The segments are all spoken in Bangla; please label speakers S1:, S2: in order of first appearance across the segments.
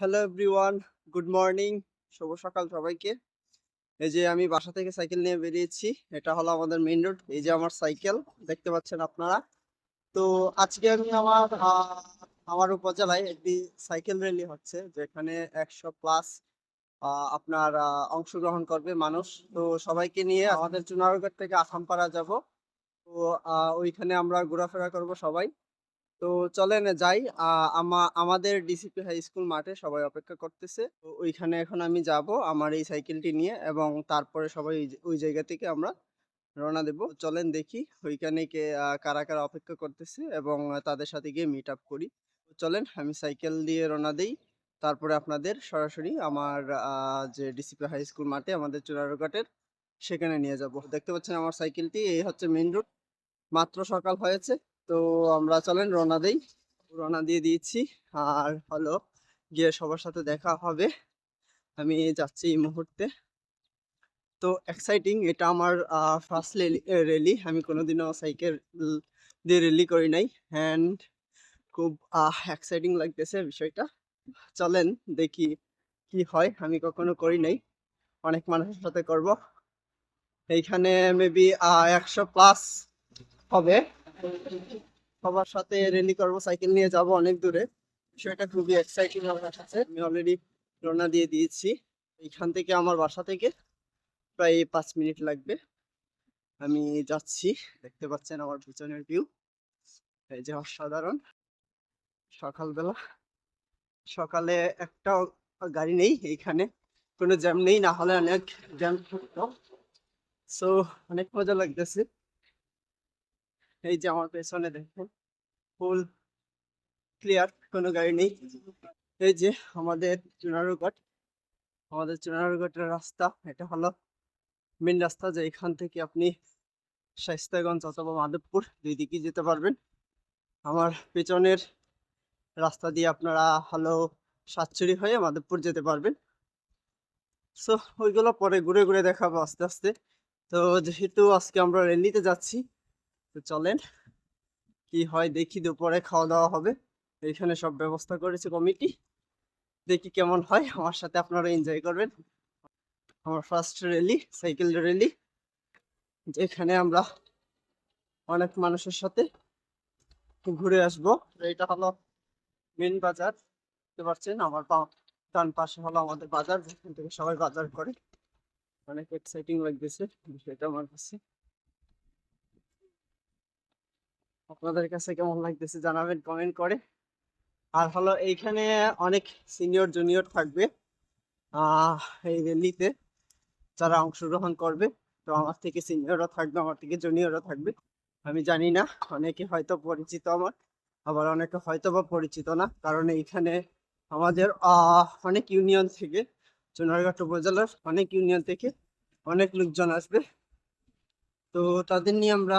S1: হ্যালো এভরিওয়ান গুড মর্নিং শুভ সকাল সবাইকে। এই যে আমি বাসা থেকে সাইকেল নিয়ে বেরিয়েছি, এটা হলো আমাদের মেইন রোড এই যে আমার সাইকেল, দেখতে পাচ্ছেন আপনারা। তো আজকে আমি আমার আমার উপজেলায় একটি সাইকেল র্যালি হচ্ছে, যেখানে একশো প্লাস আপনার অংশগ্রহণ করবে মানুষ। তো সবাইকে নিয়ে আমাদের চুনারগড় থেকে আসামপাড়া যাব। তো ওইখানে আমরা ঘোরাফেরা করব সবাই। তো চলেন যাই। আমা- আমাদের ডিসিপি হাই স্কুল মাঠে সবাই অপেক্ষা করতেছে। ওইখানে এখন আমি যাব আমার এই সাইকেলটি নিয়ে এবং তারপরে সবাই ওই জায়গা থেকে আমরা রওনা দেব। চলেন দেখি ওইখানে কে কারা কারা অপেক্ষা করতেছে এবং তাদের সাথে গিয়ে মিট আপ করি। চলেন আমি সাইকেল দিয়ে রওনা দেই। তারপরে আপনাদের সরাসরি আমার যে ডিসিপি হাই স্কুল মাঠে আমাদের চুনারঘাটের সেখানে নিয়ে যাব। দেখতে পাচ্ছেন আমার সাইকেলটি, এই হচ্ছে মেন রোড মাত্র সকাল হয়েছে। তো আমরা চলেন রওনা দেই। রওনা দিয়ে দিয়েছি। আর হলো, গিয়ে সবার সাথে দেখা হবে। আমি যাচ্ছি এই মুহূর্তে। তো এক্সাইটিং এটা আমার ফার্স্ট র্যালি আমি কোনোদিনও সাইকেল দিয়ে র্যালি করি নাই। অ্যান্ড খুব এক্সাইটিং লাগতেছে বিষয়টা। চলেন দেখি কি হয়। আমি কখনো করি নাই। অনেক মানুষের সাথে করব। এইখানে মেবি একশো প্লাস হবে। সবার সাথে রেলি করব সাইকেল নিয়ে যাব অনেক দূরে। বিষয়টা খুবই এক্সাইটিং আমার কাছে। আমি অলরেডি রওনা দিয়ে দিয়েছি। এইখান থেকে আমার বাসা থেকে প্রায় পাঁচ মিনিট লাগবে। আমি যাচ্ছি, দেখতে পাচ্ছেন আমার পিছনের ভিউ এই যে অসাধারণ। সকালবেলা। সকালে একটাও গাড়ি নেই এইখানে। কোনো জ্যাম নেই, না হলে অনেক জ্যাম থাকতো। সো অনেক মজা লাগতেছে। এই যে আমার পেছনে দেখুন ফুল ক্লিয়ার কোনো গাড়ি নেই। এই যে আমাদের চুনারুঘাট, আমাদের চুনারুঘাটের রাস্তা, এটা হলো মেন রাস্তা যে এখান থেকে আপনি শাইস্তাগঞ্জ অথবা মাধবপুর দুই দিকে যেতে পারবেন। আমার পেছনের রাস্তা দিয়ে আপনারা হলো সাতচুরি হয়ে মাধবপুর যেতে পারবেন। সো ওইগুলো পরে ঘুরে ঘুরে দেখাবো আস্তে আস্তে। তো যেহেতু আজকে আমরা র্যালিতে যাচ্ছি তো চলেন, কি হয় দেখি দুপুরে খাওয়া দাওয়া হবে। এখানে সব ব্যবস্থা করেছে কমিটি। দেখি কেমন হয়, আমার সাথে আপনারা এনজয় করবেন। আমার ফার্স্ট র্যালি সাইকেল র্যালি যেখানে আমরা অনেক মানুষের সাথে ঘুরে আসব। এটা হলো মেন বাজার, দেখতে পাচ্ছেন আমার ডান পাশে হলো আমাদের বাজার, যেখান থেকে সবাই বাজার করে। অনেক এক্সাইটিং লাগতেছে বিষয়টা আমার কাছে। আপনাদের কাছে কেমন লাগতেছে জানাবেন কমেন্ট করে। আর হলো এইখানে অনেক সিনিয়র জুনিয়র থাকবে এই র্যালিতে যারা অংশগ্রহণ করবে। তো আমার থেকে সিনিয়রও থাকবে, আমার থেকে জুনিয়রও থাকবে। আমি জানি না, অনেকে হয়তো পরিচিত আমার, আবার অনেকে হয়তো বা পরিচিত না, কারণ এইখানে আমাদের অনেক ইউনিয়ন থেকে চুনারঘাট উপজেলার অনেক ইউনিয়ন থেকে অনেক লোকজন আসবে। তো তাদের নিয়ে আমরা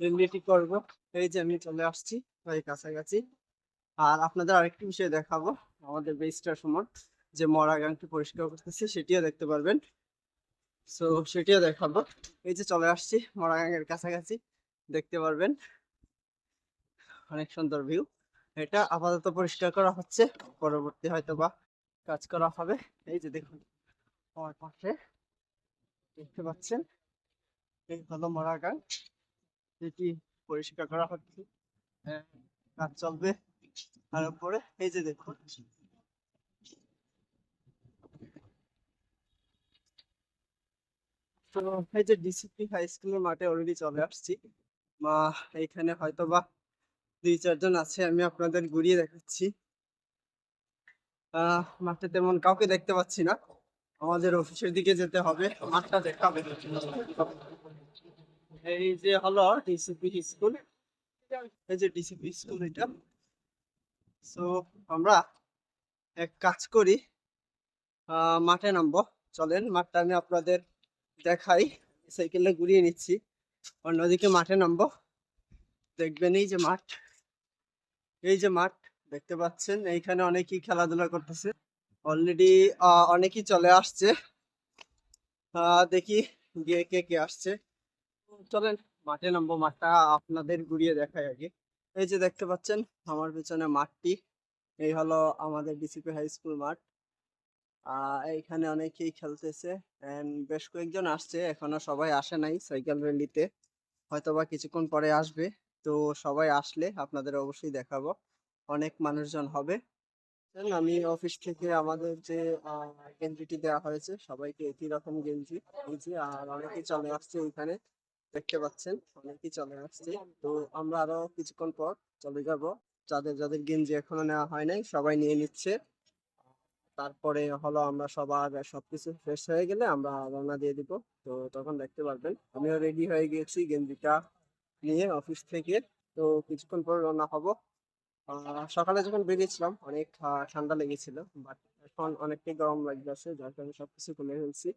S1: রিলেটি করব। এই যে আমি চলে আসছি, প্রায় কাছাকাছি। আর আপনাদের আরেকটি বিষয় দেখাবো, আমাদের বেস্টার সময়। যে মরা গাংটি পরিষ্কার করতেছি, সেটিও দেখতে পারবেন। সো সেটিও দেখাবো। এই যে চলে আসছি, মরা গাঙের কাছাকাছি, দেখতে পারবেন। অনেক সুন্দর ভিউ। এটা আপাতত পরিষ্কার করা হচ্ছে, পরবর্তী হয়তো বা কাজ করা হবে। এই যে দেখুন, আমার পাশে দেখতে পাচ্ছেন, এই হলো মরা গাং যেটি পরিষ্কার করা হচ্ছে। হ্যাঁ, কাজ চলবে। আর উপরে এই যে দেখুন। এই যে ডিসিপি হাই স্কুলের মাঠে অলরেডি চলে আসছি। মা এইখানে হয়তো বা দুই চারজন আছে আমি আপনাদের ঘুরিয়ে দেখাচ্ছি। মাঠে তেমন কাউকে দেখতে পাচ্ছি না। আমাদের অফিসের দিকে যেতে হবে মাঠটা দেখাবে। এই যে হলো ডিসিপি স্কুল, এই যে ডিসিপি স্কুল এটা। সো আমরা এক কাজ করি মাঠে নামবো। চলেন, মাঠটা আমি আপনাদের দেখাই। সাইকেলে ঘুরিয়ে নিচ্ছি। অন্যদিকে মাঠে নামবো। দেখবেন এই যে মাঠ। এই যে মাঠ, দেখতে পাচ্ছেন, এইখানে অনেকেই খেলাধুলা করতেছে। অলরেডি অনেকেই চলে আসছে। দেখি গিয়ে কে কে আসছে। চলেন মাঠে নামবো, মাঠটা আপনাদের ঘুরিয়ে দেখাই আগে। এই যে দেখতে পাচ্ছেন, আমার পেছনে মাঠটি। এই হলো আমাদের ডিসিপি হাই স্কুল মাঠ। এইখানে অনেকেই খেলতেছে বেশ কয়েকজন আসছে, এখনও সবাই আসে নাই সাইকেল র্যালিতে হয়তোবা কিছুক্ষণ পরে আসবে, তো সবাই আসলে আপনাদের অবশ্যই দেখাবো। অনেক মানুষজন হবে। আমি অফিস থেকে আমাদের যে গেঞ্জিটি দেওয়া হয়েছে, সবাইকে একই রকম গেঞ্জি আর অনেকেই চলে আসছে এখানে দেখতে পাচ্ছেন, অনেকেই চলে আসছে। তো আমরা আরও কিছুক্ষণ পর চলে যাব। যাদের যাদের গেঞ্জি এখনও নেওয়া হয় নাই, সবাই নিয়ে নিচ্ছে। তারপরে হলো আমরা সবার সবকিছু ফ্রেশ হয়ে গেলে আমরা রওনা দিয়ে দিব। তো তখন দেখতে পারবেন, আমিও রেডি হয়ে গিয়েছি গেঞ্জিটা নিয়ে অফিস থেকে। তো কিছুক্ষণ পর রওনা হব। সকালে যখন বেরিয়েছিলাম, অনেক ঠান্ডা লেগেছিল বাট এখন অনেকটাই গরম লাগতেছে, যার কারণে সবকিছু খুলে ফেলছি।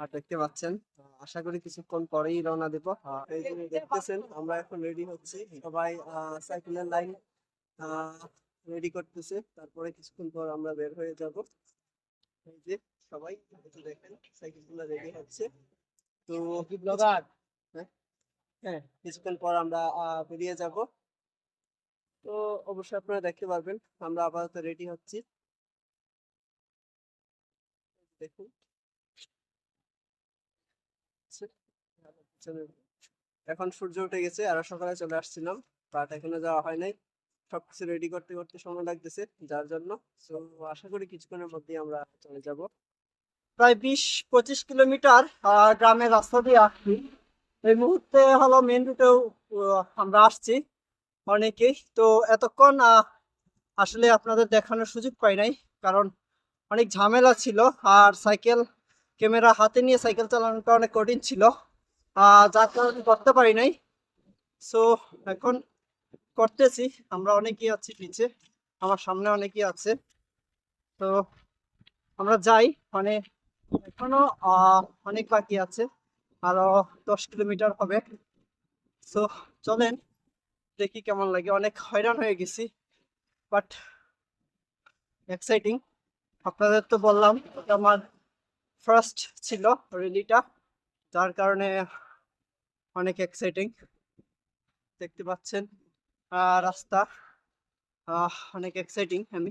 S1: আর দেখতে পাচ্ছেন আশা করি কিছুক্ষণ পরেই রওনা দেব। এই যে দেখতেছেন আমরা এখন রেডি হচ্ছি। সবাই সাইকেলের লাইন রেডি করতেছে। তারপরে কিছুক্ষণ পর আমরা বের হয়ে যাব। এই যে সবাই একটু দেখেন সাইকেল রেডি হচ্ছে। তো ব্লগার? হ্যাঁ? কিছুক্ষণ পর আমরা বেরিয়ে যাব। তো অবশ্যই আপনারা দেখতে পারবেন আমরা আপাতত রেডি হচ্ছি। দেখুন আচ্ছা, পিছনে এখন সূর্য উঠে গেছে আর সকালে চলে আসছিলাম বাট এখনও যাওয়া হয় নাই। সবকিছু রেডি করতে করতে সময় লাগতেছে যার জন্য। তো আশা করি কিছুক্ষণের মধ্যেই আমরা চলে যাব। প্রায় বিশ পঁচিশ কিলোমিটার গ্রামের রাস্তা দিয়ে আসছি। এই মুহূর্তে হলো মেন রুটেও আমরা আসছি অনেকেই। তো এতক্ষণ আসলে আপনাদের দেখানোর সুযোগ পাই নাই, কারণ অনেক ঝামেলা ছিল। আর সাইকেল, ক্যামেরা হাতে নিয়ে সাইকেল চালানোটা অনেক কঠিন ছিল। যার কারণে করতে পারি নাই। সো এখন করতেছি। আমরা অনেকেই আছি নিচে। আমার সামনে অনেকেই আছে। তো, আমরা যাই। মানে এখনও অনেক বাকি আছে। আরও দশ কিলোমিটার হবে। সো চলেন। দেখি কেমন লাগে। অনেক হয়রান হয়ে গেছি। বাট এক্সাইটিং আপনাদের তো বললাম আমার ফার্স্ট ছিল রেলিটা যার কারণে অনেক এক্সাইটিং দেখতে পাচ্ছেন। রাস্তা। অনেক এক্সাইটিং আমি।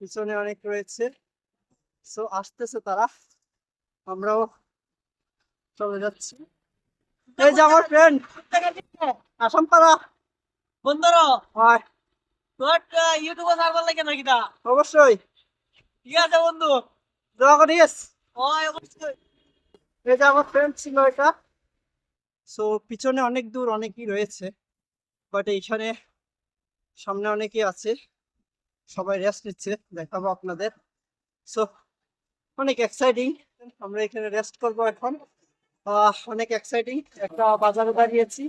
S1: পিছনে অনেক রয়েছে। সো আসতেছে তারা। আমরাও চলে যাচ্ছি। এই যে আমার ফ্রেন্ড আসাম পাড়া।
S2: বন্ধুরা
S1: হয়
S2: তোর ইউটিউবে সার্ভার লাগে নাকি তা
S1: অবশ্যই।
S2: ঠিক আছে বন্ধু।
S1: দোয়া করিস এই যে আমার ফ্রেন্ড ছিল এটা। সো পিছনে অনেক দূর অনেকই রয়েছে বাট এইখানে সামনে অনেকেই আছে। সবাই রেস্ট নিচ্ছে দেখাবো আপনাদের। সো অনেক এক্সাইটিং আমরা এখানে রেস্ট করব এখন। আহ, অনেক এক্সাইটিং একটা বাজারে দাঁড়িয়েছি।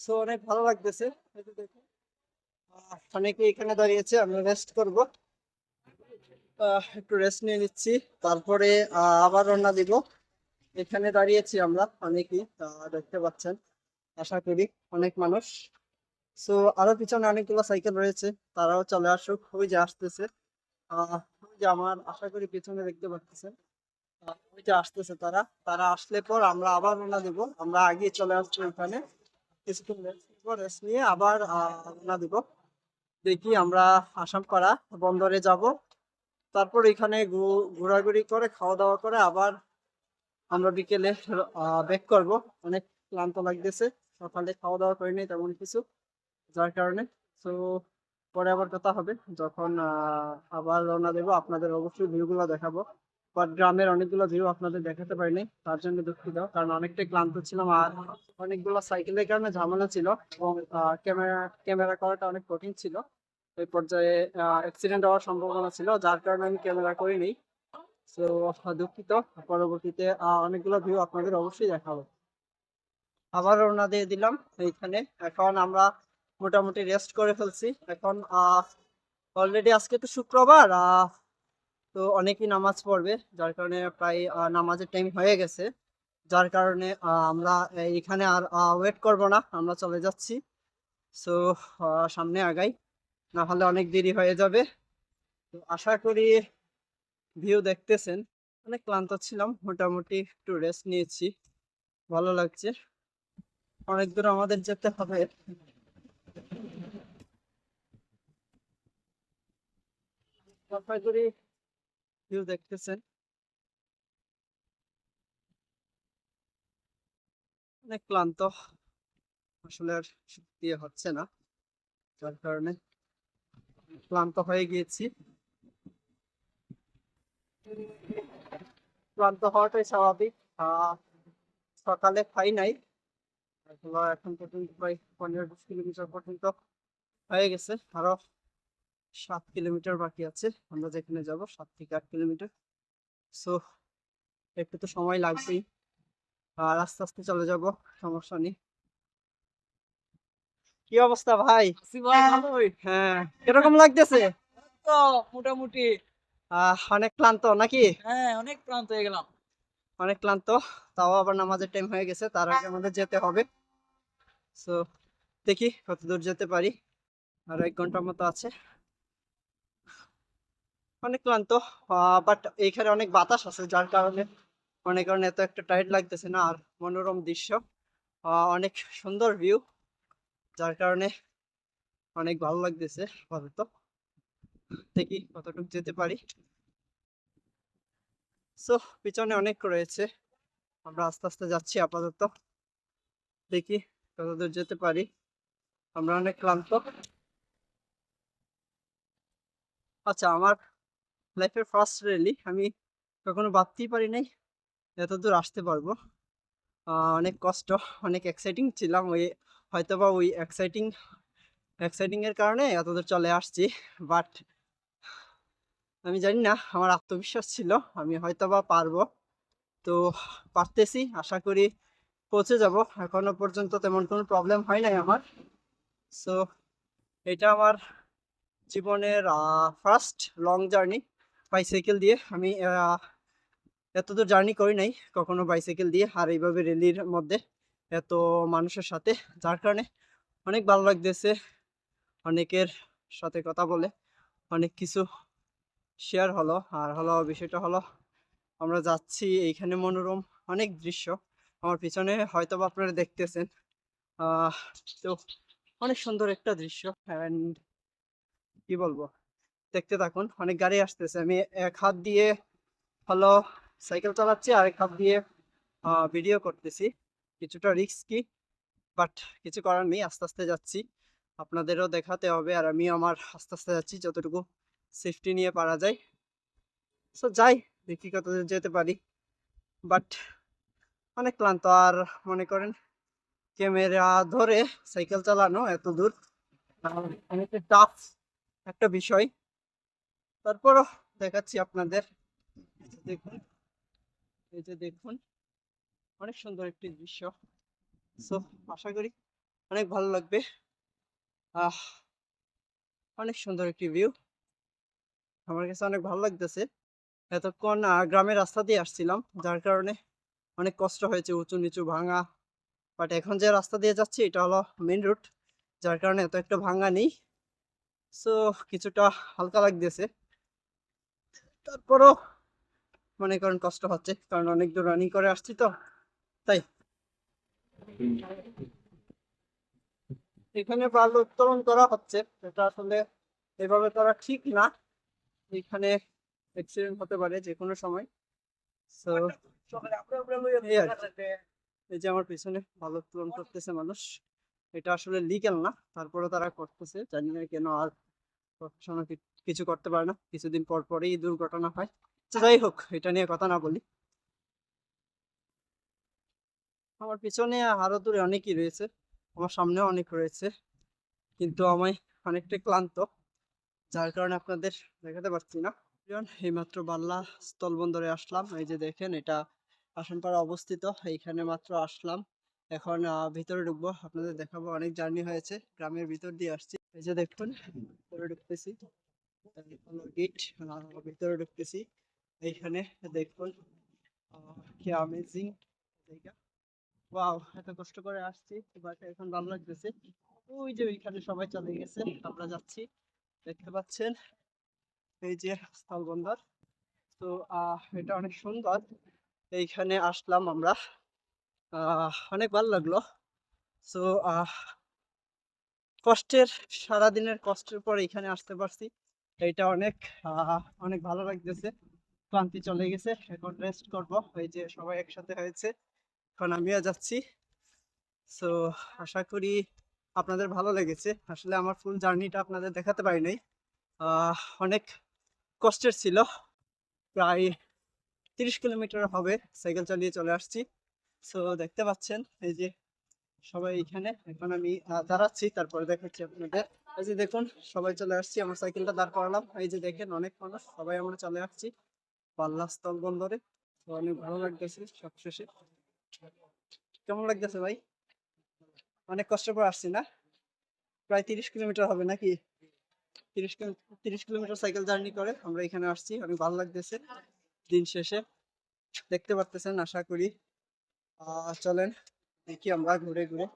S1: সো অনেক ভালো লাগতেছে। দেখুন। অনেকে এখানে দাঁড়িয়েছে আমরা রেস্ট করব। একটু রেস্ট নিয়ে নিচ্ছি। তারপরে আবার রান্না দিব। এখানে দাঁড়িয়েছি আমরা অনেকেই দেখতে পাচ্ছেন। আশা করি অনেক মানুষ। সো আরও পিছনে অনেকগুলো সাইকেল রয়েছে। তারাও চলে আসুক। ওই যে আসতেছে। ওই যে আমার, আশা করি পিছনে দেখতে পাচ্ছেন। ওই যে আসতেছে তারা। তারা আসলে পর আমরা আবার রওনা দিব। আমরা আগে চলে আসছি ওইখানে কিছুক্ষণ রেস্ট নিয়ে আবার রওনা দিব। দেখি আমরা আসাম পাড়া বন্দরে যাব। তারপর এখানে ঘোরাঘুরি করে খাওয়া দাওয়া করে আবার আমরা বিকেলে ব্যাক করব। অনেক ক্লান্ত লাগতেছে। সকালে খাওয়া দাওয়া করিনি তেমন কিছু, যার কারণে। তো পরে আবার কথা হবে। যখন আবার রওনা দেবো, আপনাদের অবশ্যই ভিউগুলো দেখাবো। বাট গ্রামের অনেকগুলো ভিউ আপনাদের দেখাতে পারিনি তার জন্য দুঃখিত। কারণ অনেকটাই ক্লান্ত ছিলাম আর অনেকগুলো সাইকেলের কারণে ঝামেলা ছিল এবং ক্যামেরা ক্যামেরা করাটা অনেক কঠিন ছিল। এই পর্যায়ে অ্যাক্সিডেন্ট হওয়ার সম্ভাবনা ছিল, যার কারণে আমি ক্যামেরা করিনি। তো দুঃখিত। পরবর্তীতে অনেকগুলো ভিউ আপনাদের অবশ্যই দেখাবো। আবার রওনা দিয়ে দিলাম এইখানে। এখন আমরা মোটামুটি রেস্ট করে ফেলছি। এখন অলরেডি আজকে তো শুক্রবার তো অনেকেই নামাজ পড়বে, যার কারণে প্রায় নামাজের টাইম হয়ে গেছে। যার কারণে আমরা এখানে আর ওয়েট করব না। আমরা চলে যাচ্ছি। সো সামনে আগাই। না হলে অনেক দেরি হয়ে যাবে। তো আশা করি ভিউ দেখতেছেন। অনেক ক্লান্ত ছিলাম, মোটামুটি একটু রেস্ট নিয়েছি। ভালো লাগছে। অনেক দূর আমাদের যেতে হবে। ভিউ দেখতেছেন। অনেক ক্লান্ত। আসলে আর দিয়ে হচ্ছে না। যার কারণে ক্লান্ত হয়ে গিয়েছি। ক্লান্ত হওয়াটাই স্বাভাবিক। সকালে খাই নাই। এখন পর্যন্ত প্রায় পনেরো বিশ কিলোমিটার পর্যন্ত হয়ে গেছে। আরও সাত কিলোমিটার বাকি আছে। আমরা যেখানে যাব, সাত থেকে আট কিলোমিটার। সো, একটু তো সময় লাগবেই। আর আস্তে আস্তে চলে যাব, সমস্যা নেই। কি অবস্থা ভাই? হ্যাঁ। কীরকম লাগতেছে?
S2: তো মোটামুটি।
S1: অনেক ক্লান্ত নাকি?
S2: হ্যাঁ অনেক ক্লান্ত হয়ে গেলাম।
S1: অনেক ক্লান্ত তাও আবার নামাজের টাইম হয়ে গেছে তার আগে আমাদের যেতে হবে। সো দেখি কত দূর যেতে পারি। আর এক ঘণ্টার মতো আছে। অনেক ক্লান্ত বাট এইখানে অনেক বাতাস আছে যার কারণে মনে কারণে এত একটা টাইট লাগতেছে না আর মনোরম দৃশ্য। আহ, অনেক সুন্দর ভিউ যার কারণে অনেক ভালো লাগতেছে আপাতত দেখি কতটুকু যেতে পারি। সো পিছনে অনেক রয়েছে। আমরা আস্তে আস্তে যাচ্ছি আপাতত। দেখি কতদূর যেতে পারি। আমরা অনেক ক্লান্ত। আচ্ছা আমার লাইফের ফার্স্ট র্যালি আমি কখনো ভাবতেই পারি নাই এত দূর আসতে পারব। অনেক কষ্ট, অনেক এক্সাইটিং ছিলাম ওই হয়তোবা ওই এক্সাইটিং এক্সাইটিং এর কারণে এত দূর চলে আসছি বাট আমি জানি না, আমার আত্মবিশ্বাস ছিল, আমি হয়তোবা পারব। তো পারতেছি, আশা করি পৌঁছে যাব। এখনও পর্যন্ত তেমন কোনো প্রবলেম হয় নাই আমার। সো এটা আমার জীবনের ফার্স্ট লং জার্নি বাইসাইকেল দিয়ে। আমি এতদূর জার্নি করি নাই, কখনো বাইসাইকেল দিয়ে, আর এইভাবে রেলির মধ্যে। এত মানুষের সাথে, যার কারণে অনেক ভালো লাগতেছে। অনেকের সাথে কথা বলে অনেক কিছু শেয়ার হলো। আর হলো, বিষয়টা হলো, আমরা যাচ্ছি এইখানে মনোরম অনেক দৃশ্য। আমার পিছনে হয়তো আপনারা দেখতেছেন। তো অনেক সুন্দর একটা দৃশ্য। অ্যান্ড কি বলব? দেখতে থাকুন, অনেক গাড়ি আসতেছে। আমি এক হাত দিয়ে হলো সাইকেল চালাচ্ছি আর এক হাত দিয়ে ভিডিও করতেছি। কিছুটা রিস্কি বাট কিছু করার নেই, আস্তে আস্তে যাচ্ছি। আপনাদেরও দেখাতে হবে আর আমি আমার আস্তে আস্তে যাচ্ছি যতটুকু সেফটি নিয়ে পারা যায়। সো যাই, দেখি কত যেতে পারি। বাট অনেক ক্লান্ত আর মনে করেন ক্যামেরা ধরে সাইকেল চালানো এত দূর অনেকটা টাফ একটা বিষয়। তারপরও দেখাচ্ছি আপনাদের। দেখুন, এই যে দেখুন। অনেক সুন্দর একটি দৃশ্য। সো আশা করি অনেক ভালো লাগবে। আহ, অনেক সুন্দর একটি ভিউ আমার কাছে অনেক ভালো লাগতেছে। এতক্ষণ গ্রামের রাস্তা দিয়ে আসছিলাম, যার কারণে অনেক কষ্ট হয়েছে, উঁচু নিচু ভাঙা। বাট এখন যে রাস্তা দিয়ে যাচ্ছি, এটা হলো মেন রুট যার কারণে এত একটা ভাঙা নেই। সো কিছুটা হালকা লাগতেছে। তারপরও মনে করেন কষ্ট হচ্ছে, কারণ অনেক দূর রানিং করে আসছি তো। তাই? এখানে বালু উত্তোলন করা হচ্ছে। এটা আসলে এভাবে করা ঠিক না। এখানে অ্যাক্সিডেন্ট হতে পারে যে কোনো সময়। সো এই যে আমার পিছনে ভালো উত্তোলন করতেছে মানুষ। এটা আসলে লিগেল না। তারপরে তারা করতেছে। জানি না কেন আর কিছু করতে পারে না। কিছুদিন পর পরেই দুর্ঘটনা হয়। যাই হোক, এটা নিয়ে কথা না বলি। আমার পিছনে আরও দূরে অনেকই রয়েছে। আমার সামনেও অনেক রয়েছে। কিন্তু আমি অনেকটা ক্লান্ত। যার কারণে আপনাদের দেখাতে পারছি না। এইমাত্র বাল্লা স্থলবন্দরে আসলাম। এই যে দেখেন, এটা আসনপাড়া অবস্থিত। এইখানে মাত্র আসলাম। এখন ভিতরে ঢুকবো। আপনাদের দেখাবো অনেক জার্নি হয়েছে। গ্রামের ভিতর দিয়ে আসছি। এই যে দেখুন, ভিতরে ঢুকতেছি। গেট ভিতরে ঢুকতেছি। এইখানে দেখুন কি অ্যামেজিং জায়গা। ওয়াও, এত কষ্ট করে আসছি বাট এখন ভালো লাগতেছে। ওই যে ওইখানে সবাই চলে গেছে, আমরা যাচ্ছি, দেখতে পাচ্ছেন? এই যে স্থলবন্দর, তো, আহ, এটা অনেক সুন্দর। এইখানে আসলাম আমরা অনেক ভালো লাগল। সো কষ্টের, সারাদিনের কষ্টের পর এখানে আসতে পারছি। এইটা অনেক অনেক ভালো লাগতেছে। ক্লান্তি চলে গেছে, এখন রেস্ট করব। এই যে সবাই একসাথে হয়েছে। এখন আমিও যাচ্ছি। সো আশা করি আপনাদের ভালো লেগেছে। আসলে আমার ফুল জার্নিটা আপনাদের দেখাতে পারি নাই। অনেক কষ্টের ছিল। প্রায় তিরিশ কিলোমিটার হবে। সাইকেল চালিয়ে চলে আসছি। সো দেখতে পাচ্ছেন, এই যে সবাই এখানে। এখন আমি দাঁড়াচ্ছি, তারপরে দেখাচ্ছি আপনাদের। এই যে দেখুন, সবাই চলে আসছি। আমার সাইকেলটা দাঁড় করালাম। এই যে দেখেন, অনেক মানুষ। সবাই আমরা চলে আসছি। পাল্লা স্থল বন্দরে অনেক ভালো লাগতেছে সবশেষে। কেমন লাগতেছে ভাই? অনেক কষ্ট করে আসছি না? প্রায় তিরিশ কিলোমিটার হবে নাকি? তিরিশ তিরিশ কিলোমিটার সাইকেল জার্নি করে আমরা এখানে আসছি, অনেক ভালো লাগতেছে। দিন শেষে দেখতে পারতেছেন, আশা করি। চলেন, দেখি আমরা ঘুরে ঘুরে।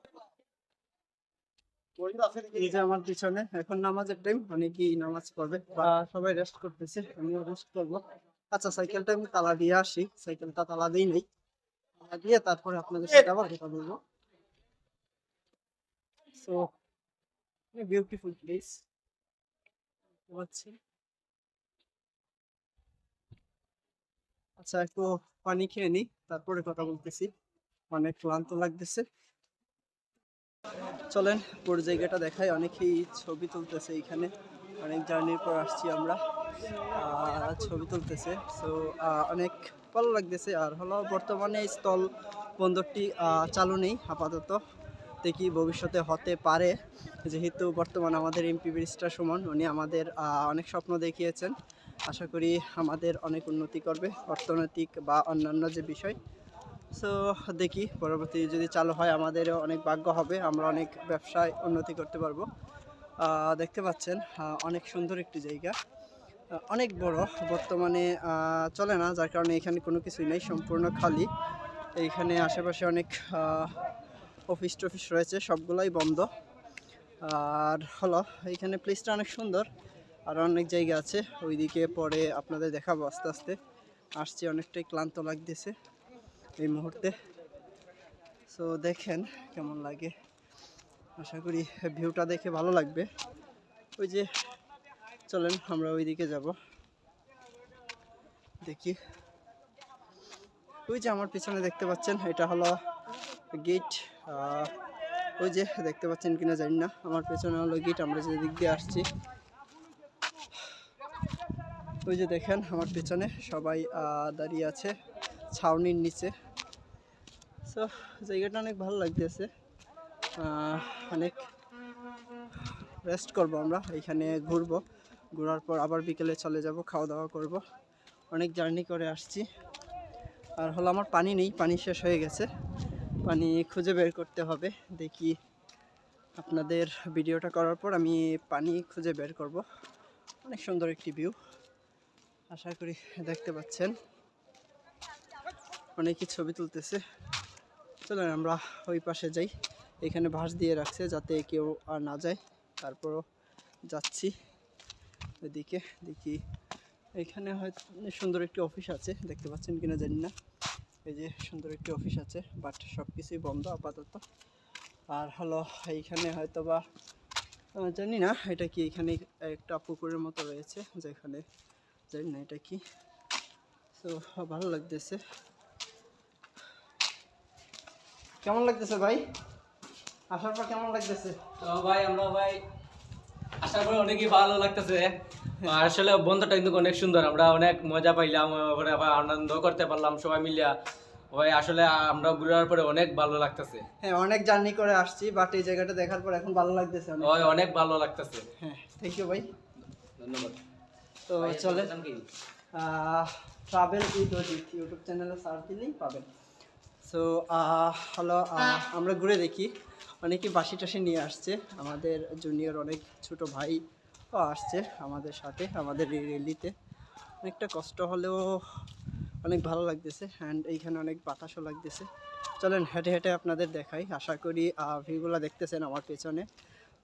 S1: এই যে আমার পিছনে, এখন নামাজের টাইম অনেকেই নামাজ পড়বে। বা সবাই রেস্ট করতেছে, আমিও রেস্ট করব। আচ্ছা সাইকেলটা আমি তালা দিয়ে আসি সাইকেলটা তালা দিই নেই। তারপরে আপনাদের সাথে আবার কথা বলব। সো বিউটিফুল প্লেস আচ্ছা একটু পানি খেয়ে নি তারপরে কথা বলতেছি। অনেক ক্লান্ত লাগতেছে। চলেন, পুরো জায়গাটা দেখায় অনেকেই ছবি তুলতেছে এখানে। অনেক জার্নির পর আসছি আমরা ছবি তুলতেছে। সো অনেক ভালো লাগতেছে। আর হলো বর্তমানে স্থল বন্দরটি চালু নেই আপাতত। দেখি ভবিষ্যতে হতে পারে। যেহেতু বর্তমানে আমাদের এমপি ব্যারিস্টার সুমন, উনি আমাদের অনেক স্বপ্ন দেখিয়েছেন। আশা করি আমাদের অনেক উন্নতি করবে, অর্থনৈতিক বা অন্যান্য যে বিষয়। সো দেখি, পরবর্তী যদি চালু হয়, আমাদেরও অনেক ভাগ্য হবে। আমরা অনেক ব্যবসায় উন্নতি করতে পারব। দেখতে পাচ্ছেন অনেক সুন্দর একটি জায়গা। অনেক বড়, বর্তমানে চলে না, যার কারণে এখানে কোনো কিছুই নেই, সম্পূর্ণ খালি। এইখানে আশেপাশে অনেক অফিস টফিস রয়েছে, সবগুলোই বন্ধ। আর হলো এইখানে প্লেসটা অনেক সুন্দর, আর অনেক জায়গা আছে। ওইদিকে পরে আপনাদের দেখাবো আস্তে আস্তে। আসছি, অনেকটাই ক্লান্ত লাগতেছে এই মুহূর্তে। সো দেখেন কেমন লাগে। আশা করি ভিউটা দেখে ভালো লাগবে। ওই যে, চলেন আমরা ওইদিকে যাব। দেখি। ওই যে আমার পিছনে দেখতে পাচ্ছেন, এটা হলো গেট। ওই যে দেখতে পাচ্ছেন কিনা জানি না, আমার পেছনে হলো গেট, আমরা যে দিক দিয়ে আসছি। ওই যে দেখেন, আমার পেছনে সবাই দাঁড়িয়ে আছে ছাউনির নিচে। সো জায়গাটা অনেক ভালো লাগতেছে। অনেক রেস্ট করব আমরা, এখানে ঘুরবো। ঘোরার পর আবার বিকেলে চলে যাব, খাওয়া দাওয়া করব। অনেক জার্নি করে আসছি। আর হলো আমার পানি নেই, পানি শেষ হয়ে গেছে। পানি খুঁজে বের করতে হবে, দেখি আপনাদের ভিডিওটা করার পর আমি পানি খুঁজে বের করব। অনেক সুন্দর একটি ভিউ আশা করি দেখতে পাচ্ছেন। অনেকেই ছবি তুলতেছে। চলেন আমরা ওই পাশে যাই। এখানে ভাঁজ দিয়ে রাখছে যাতে কেউ আর না যায়। তারপরও যাচ্ছি ওইদিকে দেখি এখানে হয়তো সুন্দর একটি অফিস আছে, দেখতে পাচ্ছেন কিনা জানি না। এই যে সুন্দর একটি অফিস আছে বাট সব কিছুই বন্ধ আপাতত। আর হলো, এইখানে হয়তো বা জানি না এটা কি এখানে একটা পুকুরের মতো রয়েছে, যেখানে জানি না এটা কি। তো ভালো লাগতেছে। কেমন লাগতেছে ভাই? আসার পর কেমন লাগতেছে?
S3: তো ভাই আমরা ভাই আশা করি অনেকই ভালো লাগতেছে। আর আসলে বন্ধটা কিন্তু অনেক সুন্দর আমরা অনেক মজা পাইলাম ওখানে আবার আনন্দ করতে পারলাম সবাই মিলিয়া। ভাই আসলে আমরা ঘুরার পরে অনেক ভালো লাগতেছে।
S1: হ্যাঁ অনেক জার্নি করে আসছি বাট এই জায়গাটা দেখার পর এখন ভালো লাগতেছে অনেক।
S3: ওই অনেক ভালো লাগতেছে।
S1: হ্যাঁ থ্যাংক ইউ ভাই।
S3: ধন্যবাদ।
S1: তো চলে ট্রাভেল উইথ অজিত ইউটিউব চ্যানেলে সার্চ দিলেই পাবেন। সো হলো আমরা ঘুরে দেখি। অনেকেই বাসি টাসি নিয়ে আসছে। আমাদের জুনিয়র অনেক ছোট ভাই আসছে আমাদের সাথে, আমাদের এই রেলিতে অনেকটা কষ্ট হলেও অনেক ভালো লাগতেছে অ্যান্ড এইখানে অনেক বাতাসও লাগতেছে। চলেন হেঁটে হেঁটে আপনাদের দেখাই। আশা করি ভিউগুলো দেখতেছেন আমার পেছনে।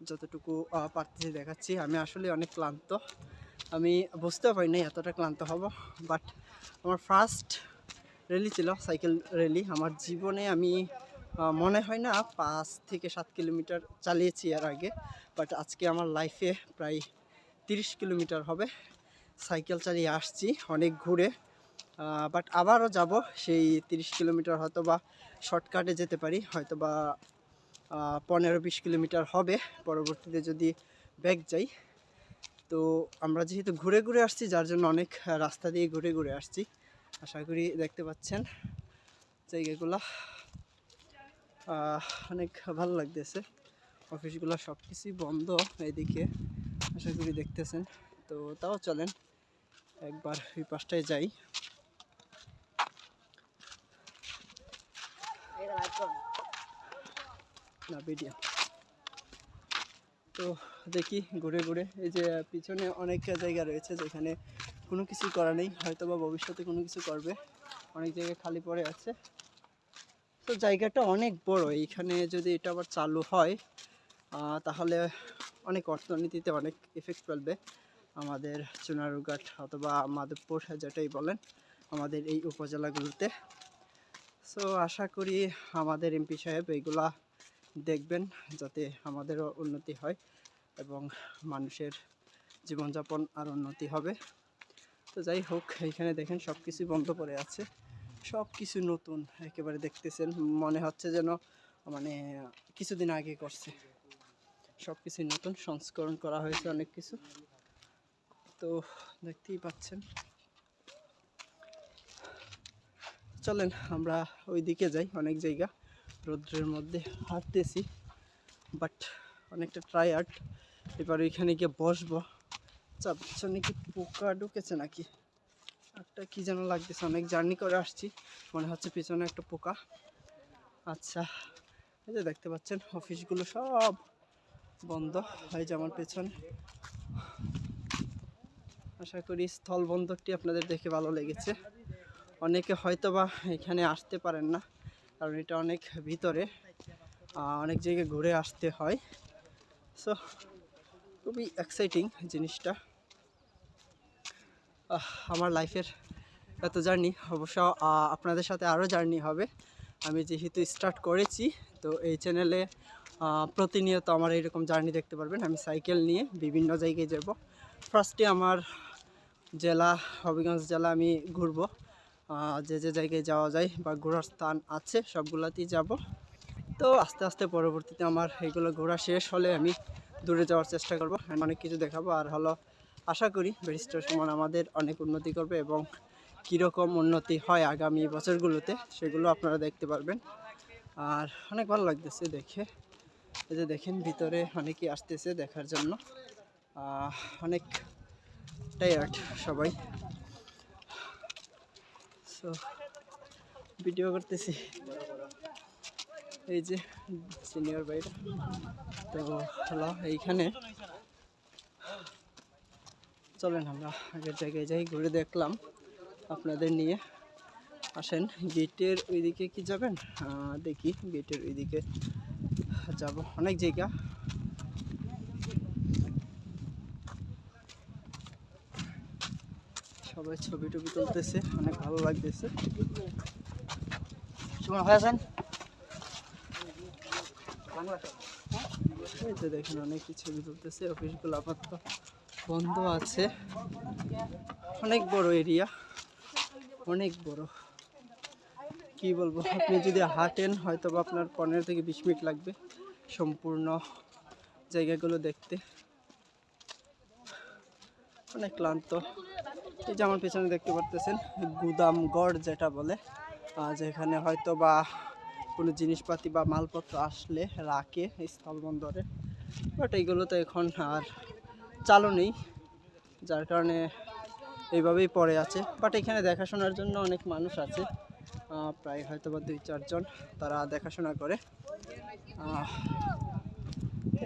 S1: যতটুকু পারতেছি দেখাচ্ছি। আমি আসলে অনেক ক্লান্ত। আমি বুঝতেও পারি নাই এতটা ক্লান্ত হব বাট আমার ফার্স্ট র্যালি ছিল সাইকেল র্যালি আমার জীবনে আমি মনে হয় না, পাঁচ থেকে সাত কিলোমিটার চালিয়েছি এর আগে বাট আজকে আমার লাইফে প্রায় তিরিশ কিলোমিটার হবে। সাইকেল চালিয়ে আসছি, অনেক ঘুরে। বাট আবারও যাব, সেই তিরিশ কিলোমিটার হয়তো বা শর্টকাটে যেতে পারি হয়তো বা পনেরো বিশ কিলোমিটার হবে, পরবর্তীতে যদি ব্যাক যাই। তো আমরা যেহেতু ঘুরে ঘুরে আসছি, যার জন্য অনেক রাস্তা দিয়ে ঘুরে ঘুরে আসছি। আশা করি দেখতে পাচ্ছেন জায়গাগুলা। অনেক ভালো লাগতেছে। অফিসগুলো সব কিছুই বন্ধ এদিকে আশা করি দেখতেছেন। তো তাও চলেন একবার ওই পাশটায় যাই। না। তো দেখি ঘুরে ঘুরে এই যে পিছনে অনেক জায়গা রয়েছে যেখানে কোনো কিছু করা নেই হয়তো বা ভবিষ্যতে কোনো কিছু করবে। অনেক জায়গায় খালি পড়ে আছে। তো জায়গাটা অনেক বড়। এইখানে যদি এটা আবার চালু হয় তাহলে অনেক অর্থনীতিতে অনেক এফেক্ট ফেলবে। আমাদের চুনারুঘাট অথবা মাধবপুর, যেটাই বলেন, আমাদের এই উপজেলাগুলোতে। সো আশা করি আমাদের এমপি সাহেব এইগুলা দেখবেন, যাতে আমাদেরও উন্নতি হয় এবং মানুষের জীবনযাপন আর উন্নতি হবে। তো যাই হোক, এইখানে দেখেন সব কিছুই বন্ধ পড়ে আছে। সব কিছু নতুন একেবারে দেখতেছেন। মনে হচ্ছে যেন মানে কিছুদিন আগে করছে। সব কিছুই নতুন, সংস্করণ করা হয়েছে অনেক কিছু। তো দেখতেই পাচ্ছেন। চলেন, আমরা ওই দিকে যাই, অনেক জায়গা। রৌদ্রের মধ্যে হাঁটতেছি, বাট অনেকটা ট্রায়ার্ড এবার ওইখানে গিয়ে বসবো। আচ্ছা পিছনে কি পোকা ঢুকেছে নাকি? একটা কি যেন লাগতেছে, অনেক জার্নি করে আসছি। মনে হচ্ছে পিছনে একটা পোকা। আচ্ছা এই যে দেখতে পাচ্ছেন অফিসগুলো সব বন্ধ হয় যে আমার পেছনে। আশা করি স্থল বন্দরটি আপনাদের দেখে ভালো লেগেছে। অনেকে হয়তো বা এখানে আসতে পারেন না, কারণ এটা অনেক ভিতরে অনেক জায়গায় ঘুরে আসতে হয়। সো খুবই এক্সাইটিং জিনিসটা। আমার লাইফের এত জার্নি, অবশ্য আপনাদের সাথে আরও জার্নি হবে। আমি যেহেতু স্টার্ট করেছি, তো এই চ্যানেলে প্রতিনিয়ত আমার এইরকম জার্নি দেখতে পারবেন। আমি সাইকেল নিয়ে বিভিন্ন জায়গায় যাব। ফার্স্টে আমার জেলা, হবিগঞ্জ জেলা আমি ঘুরবো। যে যে জায়গায় যাওয়া যায় বা ঘোরার স্থান আছে, সবগুলাতেই যাব। তো আস্তে আস্তে পরবর্তীতে আমার এগুলো ঘোরা শেষ হলে আমি দূরে যাওয়ার চেষ্টা করব। অনেক কিছু দেখাবো। আর হলো আশা করি ব্যারিস্টার সমান আমাদের অনেক উন্নতি করবে এবং কীরকম উন্নতি হয় আগামী বছরগুলোতে সেগুলো আপনারা দেখতে পারবেন। আর অনেক ভালো লাগতেছে দেখে। এই যে দেখেন ভিতরে অনেকেই আসতেছে দেখার জন্য। অনেক টায়ার্ড সবাই। সো ভিডিও করতেছি। এই যে সিনিয়র ভাইরা। তো হলো এইখানে চলেন আমরা আগের জায়গায় যাই, ঘুরে দেখলাম। আপনাদের নিয়ে আসেন। গেটের ওইদিকে কি যাবেন? দেখি, গেটের ওইদিকে যাব। অনেক জায়গা। সবাই ছবি টবি তুলতেছে, অনেক ভালো লাগতেছে। দেখেন, অনেক ছবি তুলতেছে অফিসগুলো আপাতত। বন্ধ আছে। অনেক বড় এরিয়া অনেক বড়। কি বলব? আপনি যদি হাঁটেন হয়তো বা আপনার পনেরো থেকে বিশ মিনিট লাগবে সম্পূর্ণ জায়গাগুলো দেখতে। অনেক ক্লান্ত। এই যে আমার পেছনে দেখতে পারতেছেন গুদামগড় যেটা বলে। যেখানে হয়তো বা কোনো জিনিসপাতি বা মালপত্র আসলে রাখে স্থলবন্দরে। বাট এইগুলো তো এখন আর চালু নেই, যার কারণে এইভাবেই পড়ে আছে। বাট এখানে দেখাশোনার জন্য অনেক মানুষ আছে। প্রায় হয়তো বা দুই চারজন তারা দেখাশোনা করে।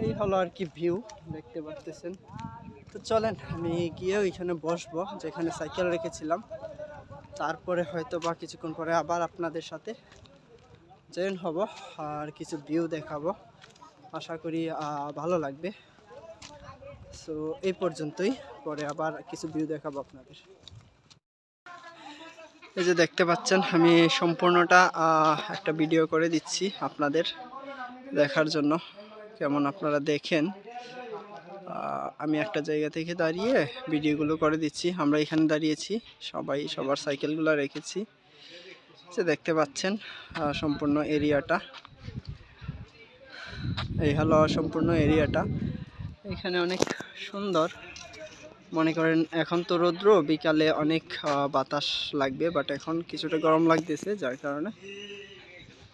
S1: এই হলো আর কি ভিউ দেখতে পারতেছেন। তো চলেন, আমি গিয়ে ওইখানে বসবো, যেখানে সাইকেল রেখেছিলাম। তারপরে হয়তো বা কিছুক্ষণ পরে আবার আপনাদের সাথে জয়েন হব আর কিছু ভিউ দেখাবো। আশা করি ভালো লাগবে। সো এই পর্যন্তই। পরে আবার কিছু ভিউ দেখাবো আপনাদের। এই যে দেখতে পাচ্ছেন, আমি সম্পূর্ণটা একটা ভিডিও করে দিচ্ছি আপনাদের দেখার জন্য। কেমন আপনারা দেখেন আমি একটা জায়গা থেকে দাঁড়িয়ে ভিডিওগুলো করে দিচ্ছি। আমরা এখানে দাঁড়িয়েছি, সবাই, সবার সাইকেলগুলো রেখেছি। যে দেখতে পাচ্ছেন সম্পূর্ণ এরিয়াটা এই হলো সম্পূর্ণ এরিয়াটা এখানে অনেক সুন্দর। মনে করেন এখন তো রৌদ্র, বিকালে অনেক বাতাস লাগবে বাট এখন কিছুটা গরম লাগতেছে, যার কারণে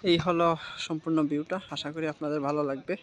S1: এই হলো সম্পূর্ণ ভিউটা আশা করি আপনাদের ভালো লাগবে।